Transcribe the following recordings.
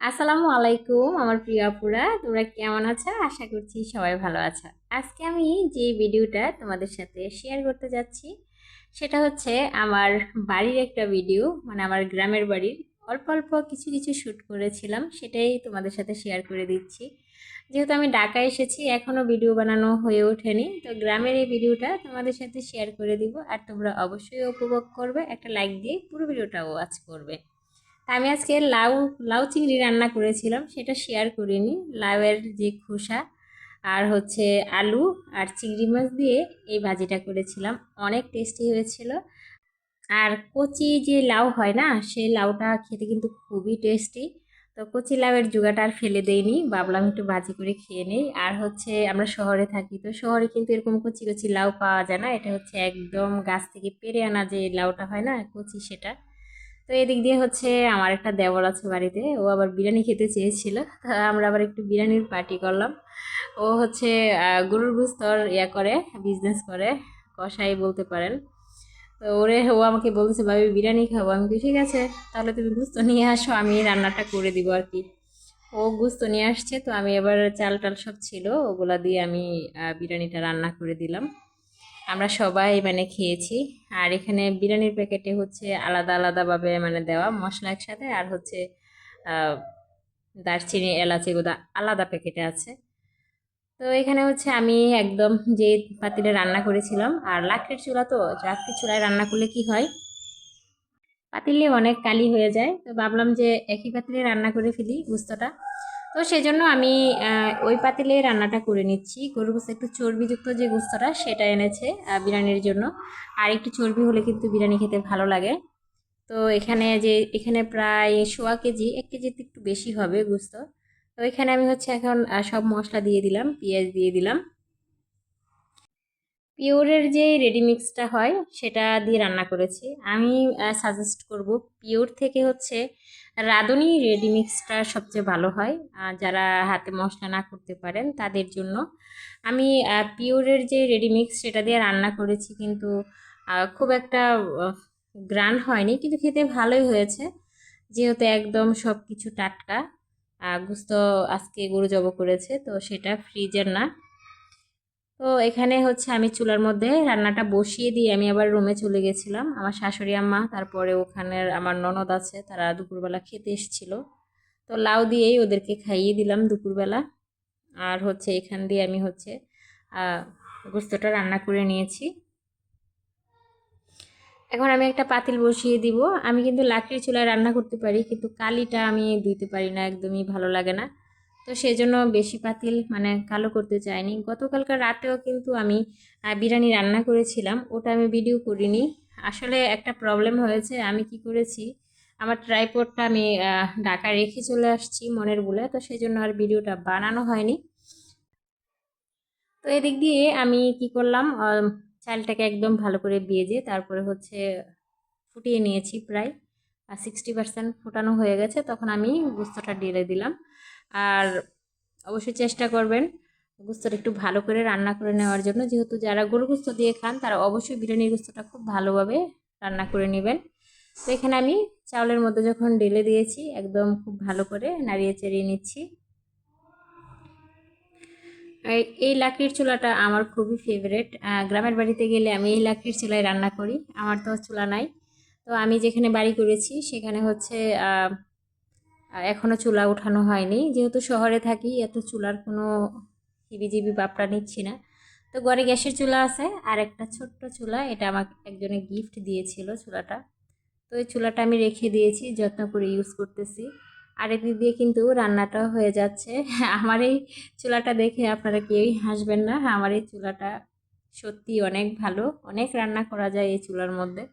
আসসালামু আলাইকুম আমার প্রিয় আপুরা, তোমরা কেমন আছো? আশা করছি সবাই ভালো আছো। আজকে আমি যে ভিডিওটা তোমাদের সাথে শেয়ার করতে যাচ্ছি, সেটা হচ্ছে আমার বাড়ির একটা ভিডিও মানে আমার গ্রামের বাড়ির। অল্প অল্প কিছু কিছু শ্যুট করেছিলাম, সেটাই তোমাদের সাথে শেয়ার করে দিচ্ছি। যেহেতু আমি ঢাকা এসেছি এখনও ভিডিও বানানো হয়ে ওঠেনি, তো গ্রামের এই ভিডিওটা তোমাদের সাথে শেয়ার করে দিব। আর তোমরা অবশ্যই উপভোগ করবে, একটা লাইক দিয়ে পুরো ভিডিওটা ওয়াচ করবে। আমি আজকে লাউ লাউ চিংড়ি রান্না করেছিলাম, সেটা শেয়ার করিনি। লাউয়ের যে খোসা আর হচ্ছে আলু আর চিংড়ি মাছ দিয়ে এই ভাজিটা করেছিলাম। অনেক টেস্টি হয়েছিল। আর কচি যে লাউ হয় না, সেই লাউটা খেতে কিন্তু খুবই টেস্টি তো কচি লাউয়ের জোগাটা আর ফেলে দেইনি, ভাবলাম একটু ভাজি করে খেয়ে নেই। আর হচ্ছে আমরা শহরে থাকি, তো শহরে কিন্তু এরকম কচি কচি লাউ পাওয়া যায় না। এটা হচ্ছে একদম গাছ থেকে পেরে আনা যে লাউটা হয় না, কচি সেটা। তো এদিক দিয়ে হচ্ছে আমার একটা দেবর আছে বাড়িতে, ও আবার বিরিয়ানি খেতে চেয়েছিল। আমরা আবার একটু বিরিয়ানির পার্টি করলাম। ও হচ্ছে গরুর গুস্তর ইয়া করে বিজনেস করে কষাই বলতে পারেন। তো ওরে, ও আমাকে বলছে ভাবি, বিরিয়ানি খাব। আমি ঠিক আছে, তাহলে তুমি গুস্ত নিয়ে আসো, আমি রান্নাটা করে দিব আর কি ও গুস্ত নিয়ে আসছে, তো আমি এবার চাল টাল সব ছিল, ওগুলা দিয়ে আমি বিরিয়ানিটা রান্না করে দিলাম। আমরা সবাই মানে খেয়েছি। আর এখানে বিরিয়ানির প্যাকেটে হচ্ছে আলাদা আলাদাভাবে মানে দেওয়া মশলা একসাথে। আর হচ্ছে দারচিনি, এলাচি এগুলো আলাদা প্যাকেটে আছে। তো এখানে হচ্ছে আমি একদম যে পাতিলে রান্না করেছিলাম, আর লাকড়ির চুলা তো, লাকড়ির চুলায় রান্না করলে কি হয়? পাতিলে অনেক কালি হয়ে যায়। তো ভাবলাম যে একই পাতিলে রান্না করে ফেলি, গুস্তটা। তো সেই জন্য আমি ওই পাতিলে রান্নাটা করে নিচ্ছি। গরুর গোস্ত, একটু চর্বিযুক্ত যে গোস্তটা, সেটা এনেছে বিরিয়ানির জন্য। আর একটু চর্বি হলে কিন্তু বিরিয়ানি খেতে ভালো লাগে। তো এখানে যে, এখানে প্রায় সোয়া কেজি, এক কেজিতে একটু বেশি হবে গোস্ত। তো এখানে আমি হচ্ছে এখন সব মশলা দিয়ে দিলাম, পেঁয়াজ দিয়ে দিলাম। পিওরের যে রেডিমিক্সটা হয়, সেটা দিয়ে রান্না করেছি। আমি সাজেস্ট করব পিওর থেকে হচ্ছে রাঁধুনি রেডিমিক্সটা সবচেয়ে ভালো হয়। যারা হাতে মশলা না করতে পারেন, তাদের জন্য। আমি পিওরের যে রেডিমিক্স সেটা দিয়ে রান্না করেছি কিন্তু খুব একটা গ্রান হয়নি, কিন্তু খেতে ভালোই হয়েছে। যেহেতু একদম সব কিছু টাটকা গুস্ত আজকে গরু জব করেছে, তো সেটা ফ্রিজের না। তো এখানে হচ্ছে আমি চুলার মধ্যে রান্নাটা বসিয়ে দিয়ে আমি আবার রুমে চলে গেছিলাম। আমার শাশুড়ি আম্মা, তারপরে ওখানের আমার ননদ আছে, তারা দুপুরবেলা খেতে এসেছিল। তো লাউ দিয়েই ওদেরকে খাইয়ে দিলাম দুপুরবেলা। আর হচ্ছে এখান দিয়ে আমি হচ্ছে গোস্তটা রান্না করে নিয়েছি। এখন আমি একটা পাতিল বসিয়ে দিব। আমি কিন্তু লাকড়ির চুলায় রান্না করতে পারি, কিন্তু কালিটা আমি ধুইতে পারি না, একদমই ভালো লাগে না। তো সেই জন্য বেশি পাতিল মানে কালো করতে চাইনি। গতকালকার রাতেও কিন্তু আমি বিরিয়ানি রান্না করেছিলাম, ওটা আমি ভিডিও করিনি। আসলে একটা প্রবলেম হয়েছে, আমি কি করেছি, আমার ট্রাইপডটা আমি ঢাকা রেখে চলে আসছি মনের বলে, তো সেই জন্য আর ভিডিওটা বানানো হয়নি। তো এদিক দিয়ে আমি কি করলাম চালটাকে একদম ভালো করে ভেজে তারপরে হচ্ছে ফুটিয়ে নিয়েছি প্রায় সিক্সটি পার্সেন্ট ফোটানো হয়ে গেছে, তখন আমি গুস্তটা ঢেলে দিলাম। আর অবশ্যই চেষ্টা করবেন গুস্তটা একটু ভালো করে রান্না করে নেওয়ার জন্য। যেহেতু যারা গরু গুস্ত দিয়ে খান, তারা অবশ্যই বিরিয়ানির গুস্তটা খুব ভালোভাবে রান্না করে নেবেন। তো এখানে আমি চাউলের মধ্যে যখন ঢেলে দিয়েছি, একদম খুব ভালো করে নাড়িয়ে চাড়িয়ে নিচ্ছি। এই লাকড়ির চুলাটা আমার খুবই ফেভারেট গ্রামের বাড়িতে গেলে আমি এই লাকড়ির চুলায় রান্না করি, আমার তো চুলা নাই। তো আমি যেখানে বাড়ি করেছি, সেখানে হচ্ছে এখনও চুলা ওঠানো হয়নি। যেহেতু শহরে থাকি, এত চুলার কোনো হিবিজিবি বাপটা নিচ্ছি না। তো ঘরে গ্যাসের চুলা আছে, আর একটা ছোট্ট চুলা, এটা আমাকে একজনে গিফট দিয়েছিল চুলাটা। তো এই চুলাটা আমি রেখে দিয়েছি, যত্ন করে ইউজ করতেছি। আর এদিক দিয়ে কিন্তু রান্নাটাও হয়ে যাচ্ছে। আমার এই চুলাটা দেখে আপনারা কেউই হাসবেন না, আমার এই চুলাটা সত্যি অনেক ভালো। অনেক রান্না করা যায় এই চুলার মধ্যে।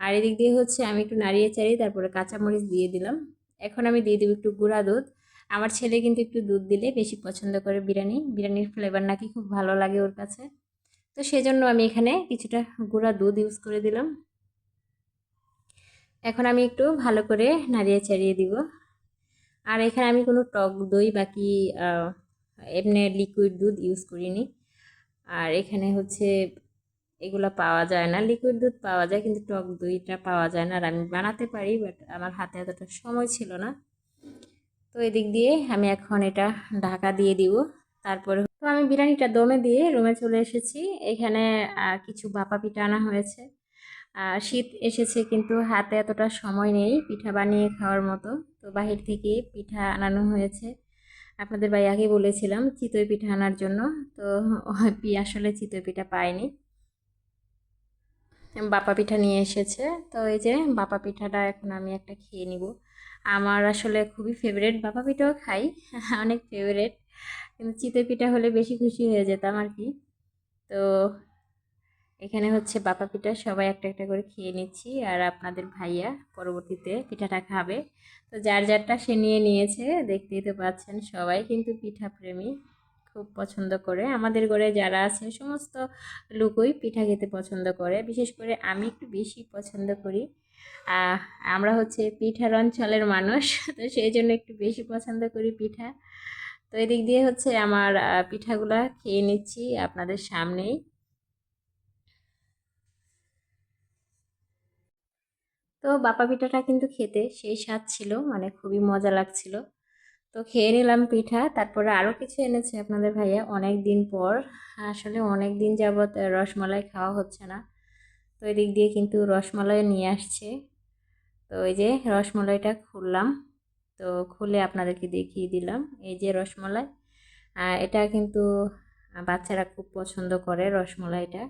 আর এদিক দিয়ে হচ্ছে আমি একটু নাড়িয়ে চাড়িয়ে তারপরে কাঁচামরিচ দিয়ে দিলাম। এখন আমি দিয়ে দেবো একটু গুঁড়া দুধ। আমার ছেলে কিন্তু একটু দুধ দিলে বেশি পছন্দ করে বিরিয়ানি। বিরিয়ানির ফ্লেভার নাকি খুব ভালো লাগে ওর কাছে। তো সেজন্য আমি এখানে কিছুটা গুঁড়া দুধ ইউজ করে দিলাম। এখন আমি একটু ভালো করে নাড়িয়ে চাড়িয়ে দিব। আর এখানে আমি কোনো টক দই বাকি এমনি লিকুইড দুধ ইউজ করিনি। আর এখানে হচ্ছে এগুলো পাওয়া যায় না। লিকুইড দুধ পাওয়া যায় কিন্তু টক দইটা পাওয়া যায় না। আর আমি বানাতে পারি বাট আমার হাতে এতটা সময় ছিল না। তো এদিক দিয়ে আমি এখন এটা ঢাকা দিয়ে দিব। তারপরে তো আমি বিরিয়ানিটা দমে দিয়ে রুমে চলে এসেছি। এখানে কিছু বাপা পিঠা আনা হয়েছে। শীত এসেছে কিন্তু হাতে এতটা সময় নেই পিঠা বানিয়ে খাওয়ার মতো। তো বাহির থেকে পিঠা আনানো হয়েছে। আপনাদের ভাই আগে বলেছিলাম চিতই পিঠা আনার জন্য। তো আসলে চিতই পিঠা পাইনি বাপা পিঠা নিয়ে এসেছে। তো এই যে বাপা পিঠাটা এখন আমি একটা খেয়ে নিব। আমার আসলে খুবই ফেভারেট বাপা পিঠাও খাই, অনেক ফেভারেট কিন্তু চিতই পিঠা হলে বেশি খুশি হয়ে যেতাম আর কি। তো এখানে হচ্ছে বাপা পিঠা, সবাই একটা একটা করে খেয়ে নিচ্ছি। আর আপনাদের ভাইয়া পরবর্তীতে পিঠাটা খাবে। তো যার যারটা সে নিয়ে নিয়েছে, দেখতেই তো পাচ্ছেন সবাই কিন্তু পিঠা প্রেমী। খুব পছন্দ করে। আমাদের ঘরে যারা আছে সমস্ত লোকই পিঠা খেতে পছন্দ করে। বিশেষ করে আমি একটু বেশি পছন্দ করি। আমরা হচ্ছে পিঠার অঞ্চলের মানুষ, তো সেই জন্য একটু বেশি পছন্দ করি পিঠা। তো এদিক দিয়ে হচ্ছে আমার পিঠাগুলা খেয়ে নিচ্ছি আপনাদের সামনেই। তো বাপা পিঠাটা কিন্তু খেতে সেই স্বাদ ছিল মানে খুবই মজা লাগছিল। তো খেয়ে নিলাম পিঠা, তারপরে আরও কিছু এনেছে আপনাদের ভাইয়া। অনেক দিন পর, আসলে অনেক দিন যাবৎ রসমালাই খাওয়া হচ্ছে না। তো এদিক দিয়ে কিন্তু রসমালাই নিয়ে আসছে। তো এই যে রসমালাইটা খুললাম। তো খুলে আপনাদেরকে দেখিয়ে দিলাম। এই যে রসমালাই এটা কিন্তু বাচ্চারা খুব পছন্দ করে রসমালাইটা।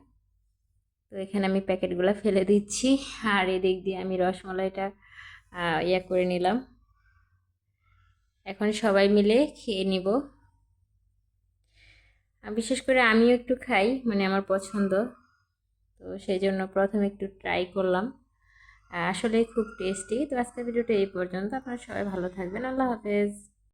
তো এখানে আমি প্যাকেটগুলো ফেলে দিচ্ছি। আর এদিক দিয়ে আমি রসমালাইটা ইয়া করে নিলাম। এখন সবাই মিলে খেয়ে নিব। বিশেষ করে আমিও একটু খাই মানে আমার পছন্দ। তো সেই জন্য প্রথমে একটু ট্রাই করলাম। আসলে খুব টেস্টি তো আজকের ভিডিওটা এই পর্যন্ত। আপনারা সবাই ভালো থাকবেন। আল্লাহ হাফেজ।